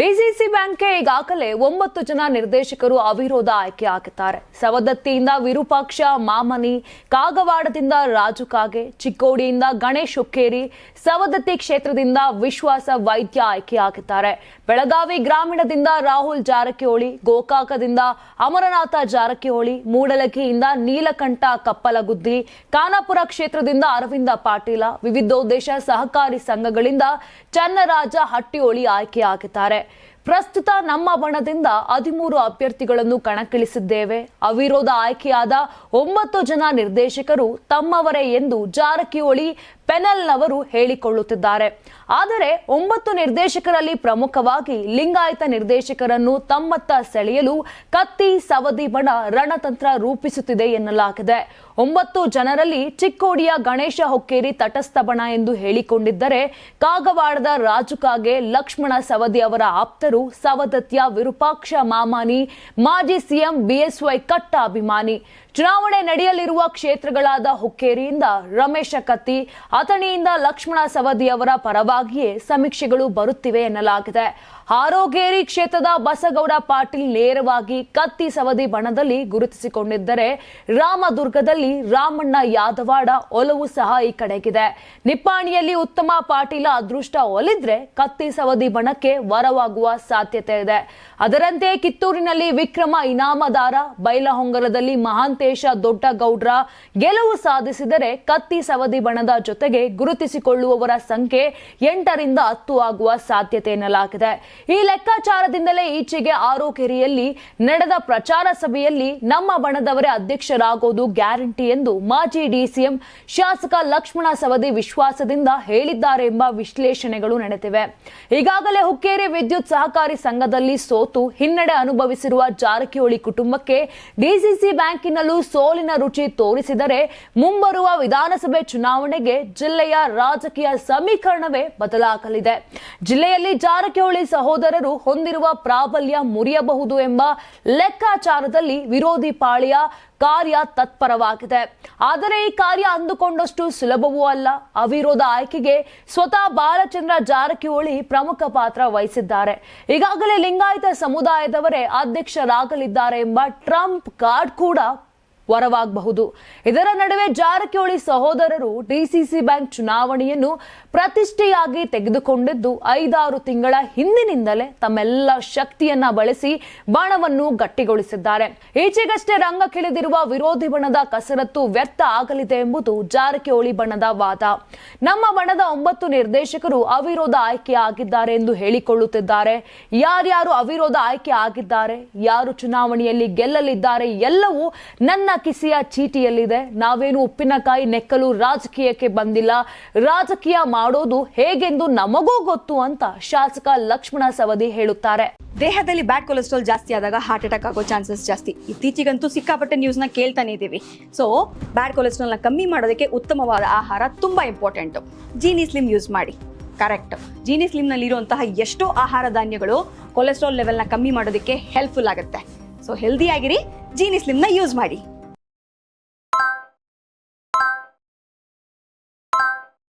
DCC ಬ್ಯಾಂಕ್ಗೆ ಈಗಾಗಲೇ ಒಂಬತ್ತು ಜನ ನಿರ್ದೇಶಕರು ಅವಿರೋಧ ಆಯ್ಕೆ ಆಗುತ್ತಾರೆ ಸವದತ್ತಿಯಿಂದ ವಿರೂಪಾಕ್ಷ, ಮಾಮನಿ, ಕಾಗವಾಡದಿಂದ ರಾಜು ಕಾಗೆ, ಚಿಕ್ಕೋಡಿಯಿಂದ ಗಣೇಶ್ ಹುಕ್ಕೇರಿ, ಸವದತ್ತಿ ಕ್ಷೇತ್ರದಿಂದ ವಿಶ್ವಾಸ ವೈದ್ಯ ಆಯ್ಕೆಯಾಗಿದ್ದಾರೆ. ಬೆಳಗಾವಿ ಗ್ರಾಮೀಣದಿಂದ ರಾಹುಲ್ ಜಾರಕಿಹೊಳಿ, ಗೋಕಾಕದಿಂದ ಅಮರನಾಥ ಜಾರಕಿಹೊಳಿ, ಮೂಡಲಗಿಯಿಂದ ನೀಲಕಂಠ ಕಪ್ಪಲಗುದ್ದಿ, ಖಾನಾಪುರ ಕ್ಷೇತ್ರದಿಂದ ಅರವಿಂದ ಪಾಟೀಲ, ವಿವಿಧೋದ್ದೇಶ ಸಹಕಾರಿ ಸಂಘಗಳಿಂದ ಚನ್ನರಾಜ ಹಟ್ಟಿಹೊಳಿ ಆಯ್ಕೆಯಾಗಿದ್ದಾರೆ. ಪ್ರಸ್ತುತ ನಮ್ಮ ಬಣದಿಂದ ಹದಿಮೂರು ಅಭ್ಯರ್ಥಿಗಳನ್ನು ಕಣಕ್ಕಿಳಿಸಿದ್ದೇವೆ. ಅವಿರೋಧ ಆಯ್ಕೆಯಾದ ಒಂಬತ್ತು ಜನ ನಿರ್ದೇಶಕರು ತಮ್ಮವರೇ ಎಂದು ಜಾರಕಿಹೊಳಿ ಪೆನಲ್ನವರು ಹೇಳಿಕೊಳ್ಳುತ್ತಿದ್ದಾರೆ. ಆದರೆ ಒಂಬತ್ತು ನಿರ್ದೇಶಕರಲ್ಲಿ ಪ್ರಮುಖವಾಗಿ ಲಿಂಗಾಯತ ನಿರ್ದೇಶಕರನ್ನು ತಮ್ಮತ್ತ ಸೆಳೆಯಲು ಕತ್ತಿ ಸವದಿ ಬಣ ರಣತಂತ್ರ ರೂಪಿಸುತ್ತಿದೆ ಎನ್ನಲಾಗಿದೆ. ಒಂಬತ್ತು ಜನರಲ್ಲಿ ಚಿಕ್ಕೋಡಿಯ ಗಣೇಶ ಹೊಕ್ಕೇರಿ ತಟಸ್ಥ ಬಣ ಎಂದು ಹೇಳಿಕೊಂಡಿದ್ದರೆ ಕಾಗವಾಡದ ರಾಜುಕಾಗೆ ಲಕ್ಷ್ಮಣ ಸವದಿ ಅವರ ಆಪ್ತರು ಸವದತ್ಯ ವಿರೂಪಾಕ್ಷ ಮಾಮಾನಿ, ಮಾಜಿ ಸಿಎಂ ಬಿಎಸ್ವೈ ಕಟ್ಟ ಅಭಿಮಾನಿ. ಚುನಾವಣೆ ನಡೆಯಲಿರುವ ಕ್ಷೇತ್ರಗಳಾದ ಹುಕ್ಕೇರಿಯಿಂದ ರಮೇಶ ಕತ್ತಿ ಅಥಣಿಯಿಂದ ಲಕ್ಷ್ಮಣ ಸವದಿ ಅವರ ಪರವಾಗಿಯೇ ಸಮೀಕ್ಷೆಗಳು ಬರುತ್ತಿವೆ ಎನ್ನಲಾಗಿದೆ. ಹಾರೋಗೇರಿ ಕ್ಷೇತ್ರದ ಬಸಗೌಡ ಪಾಟೀಲ್ ನೇರವಾಗಿ ಕತ್ತಿ ಸವದಿ ಬಣದಲ್ಲಿ ಗುರುತಿಸಿಕೊಂಡಿದ್ದರೆ ರಾಮದುರ್ಗದಲ್ಲಿ ರಾಮಣ್ಣ ಯಾದವಾಡ ಒಲವು ಸಹ ಈ ಕಡೆಗಿದೆ. ನಿಪ್ಪಾಣಿಯಲ್ಲಿ ಉತ್ತಮ ಪಾಟೀಲ ಅದೃಷ್ಟ ಒಲಿದ್ರೆ ಕತ್ತಿ ಸವದಿ ಬಣಕ್ಕೆ ವರವಾಗುವ ಸಾಧ್ಯತೆ ಇದೆ. ಅದರಂತೆ ಕಿತ್ತೂರಿನಲ್ಲಿ ವಿಕ್ರಮ ಇನಾಮದಾರ, ಬೈಲಹೊಂಗಲದಲ್ಲಿ ಮಹಾಂತೇಶ ದೊಡ್ಡಗೌಡ್ರ ಗೆಲುವು ಸಾಧಿಸಿದರೆ ಕತ್ತಿ ಸವದಿ ಬಣದ ಜೊತೆಗೆ ಗುರುತಿಸಿಕೊಳ್ಳುವವರ ಸಂಖ್ಯೆ ಎಂಟರಿಂದ ಹತ್ತು ಆಗುವ ಸಾಧ್ಯತೆ ಎನ್ನಲಾಗಿದೆ. ಈ ಲೆಕ್ಕಾಚಾರದಿಂದಲೇ ಈಚೆಗೆ ಆರೋಕೆರೆಯಲ್ಲಿ ನಡೆದ ಪ್ರಚಾರ ಸಭೆಯಲ್ಲಿ ನಮ್ಮ ಬಣದವರೇ ಅಧ್ಯಕ್ಷರಾಗೋದು ಗ್ಯಾರಂಟಿ ಎಂದು ಮಾಜಿ ಡಿಸಿಎಂ ಶಾಸಕ ಲಕ್ಷ್ಮಣ ಸವದಿ ವಿಶ್ವಾಸದಿಂದ ಹೇಳಿದ್ದಾರೆ ಎಂಬ ವಿಶ್ಲೇಷಣೆಗಳು ನಡೆದಿವೆ ಈಗಾಗಲೇ ಹುಕ್ಕೇರಿ ವಿದ್ಯುತ್ ಸಹಕಾರಿ ಸಂಘದಲ್ಲಿ ಸೋತು ಹಿನ್ನಡೆ ಅನುಭವಿಸಿರುವ ಜಾರಕಿಹೊಳಿ ಕುಟುಂಬಕ್ಕೆ ಡಿಸಿಸಿ ಬ್ಯಾಂಕಿನಲ್ಲೂ ಸೋಲಿನ ರುಚಿ ತೋರಿಸಿದರೆ ಮುಂಬರುವ ವಿಧಾನಸಭೆ ಚುನಾವಣೆಗೆ ಜಿಲ್ಲೆಯ ರಾಜಕೀಯ ಸಮೀಕರಣವೇ ಬದಲಾಗಲಿದೆ. ಜಿಲ್ಲೆಯಲ್ಲಿ ಜಾರಕಿಹೊಳಿ ಸಹೋದರರು ಹೊಂದಿರುವ ಪ್ರಾಬಲ್ಯ ಮುರಿಯಬಹುದು ಎಂಬ ಲೆಕ್ಕಾಚಾರದಲ್ಲಿ ವಿರೋಧಿ ಪಾಳಿಯ ಕಾರ್ಯ ತತ್ಪರವಾಗಿದೆ. ಆದರೆ ಈ ಕಾರ್ಯ ಅಂದುಕೊಂಡಷ್ಟು ಸುಲಭವೂ ಅಲ್ಲ. ಅವಿರೋಧ ಆಯ್ಕೆಗೆ ಸ್ವತಃ ಬಾಲಚಂದ್ರ ಜಾರಕಿಹೊಳಿ ಪ್ರಮುಖ ಪಾತ್ರ ವಹಿಸಿದ್ದಾರೆ. ಈಗಾಗಲೇ ಲಿಂಗಾಯತ ಸಮುದಾಯದವರೇ ಅಧ್ಯಕ್ಷರಾಗಲಿದ್ದಾರೆ ಎಂಬ ಟ್ರಂಪ್ ಕಾರ್ಡ್ ಕೂಡ ವರವಾಗಬಹುದು. ಇದರ ನಡುವೆ ಜಾರಕಿಹೊಳಿ ಸಹೋದರರು ಡಿಸಿಸಿ ಬ್ಯಾಂಕ್ ಚುನಾವಣೆಯನ್ನು ಪ್ರತಿಷ್ಠೆಯಾಗಿ ತೆಗೆದುಕೊಂಡಿದ್ದು, ಐದಾರು ತಿಂಗಳ ಹಿಂದಿನಿಂದಲೇ ತಮ್ಮೆಲ್ಲ ಶಕ್ತಿಯನ್ನ ಬಳಸಿ ಬಣವನ್ನು ಗಟ್ಟಿಗೊಳಿಸಿದ್ದಾರೆ. ಈಚೆಗಷ್ಟೇ ರಂಗಕ್ಕಿಳಿದಿರುವ ವಿರೋಧಿ ಬಣದ ಕಸರತ್ತು ವ್ಯರ್ಥ ಆಗಲಿದೆ ಎಂಬುದು ಜಾರಕಿಹೊಳಿ ಬಣದ ವಾದ. ನಮ್ಮ ಬಣದ ಒಂಬತ್ತು ನಿರ್ದೇಶಕರು ಅವಿರೋಧ ಆಯ್ಕೆ ಆಗಿದ್ದಾರೆ ಎಂದು ಹೇಳಿಕೊಳ್ಳುತ್ತಿದ್ದಾರೆ. ಯಾರ್ಯಾರು ಅವಿರೋಧ ಆಯ್ಕೆ ಆಗಿದ್ದಾರೆ, ಯಾರು ಚುನಾವಣೆಯಲ್ಲಿ ಗೆಲ್ಲಲಿದ್ದಾರೆ, ಎಲ್ಲವೂ ನನ್ನ ಕಿಸಿಯ ಚೀಟಿಯಲ್ಲಿದೆ. ನಾವೇನು ಉಪ್ಪಿನಕಾಯಿ ನೆಕ್ಕಲು ರಾಜಕೀಯಕ್ಕೆ ಬಂದಿಲ್ಲ. ರಾಜಕೀಯ ಮಾಡೋದು ಹೇಗೆಂದು ನಮಗೂ ಗೊತ್ತು ಅಂತ ಶಾಸಕ ಲಕ್ಷ್ಮಣ ಸವದಿ ಹೇಳುತ್ತಾರೆ. ದೇಹದಲ್ಲಿ ಬ್ಯಾಡ್ ಕೊಲೆಸ್ಟ್ರಾಲ್ ಜಾಸ್ತಿ ಆದಾಗ ಹಾರ್ಟ್ ಅಟ್ಯಾಕ್ ಆಗೋ ಚಾನ್ಸಸ್ ಜಾಸ್ತಿ. ಇತ್ತೀಚೆಗಂತೂ ಸಿಕ್ಕಾಪಟ್ಟೆ ನ್ಯೂಸ್ನ ಕೇಳ್ತಾನೆ ಇದ್ದೀವಿ. ಸೊ ಬ್ಯಾಡ್ ಕೊಲೆಸ್ಟ್ರಾಲ್ನ ಕಮ್ಮಿ ಮಾಡೋದಕ್ಕೆ ಉತ್ತಮವಾದ ಆಹಾರ ತುಂಬ ಇಂಪಾರ್ಟೆಂಟು ಜೀನಿ ಸ್ಲಿಮ್ ಯೂಸ್ ಮಾಡಿ. ಕರೆಕ್ಟ್ ಜೀನಿ ಸ್ಲಿಮ್ನಲ್ಲಿರುವಂತಹ ಎಷ್ಟೋ ಆಹಾರ ಧಾನ್ಯಗಳು ಕೊಲೆಸ್ಟ್ರಾಲ್ ಲೆವೆಲ್ನ ಕಮ್ಮಿ ಮಾಡೋದಕ್ಕೆ ಹೆಲ್ಪ್ಫುಲ್ ಆಗುತ್ತೆ. ಸೊ ಹೆಲ್ದಿ ಆಗಿರಿ ಜೀನಿ ಸ್ಲಿಮ್ನ ಯೂಸ್ ಮಾಡಿ.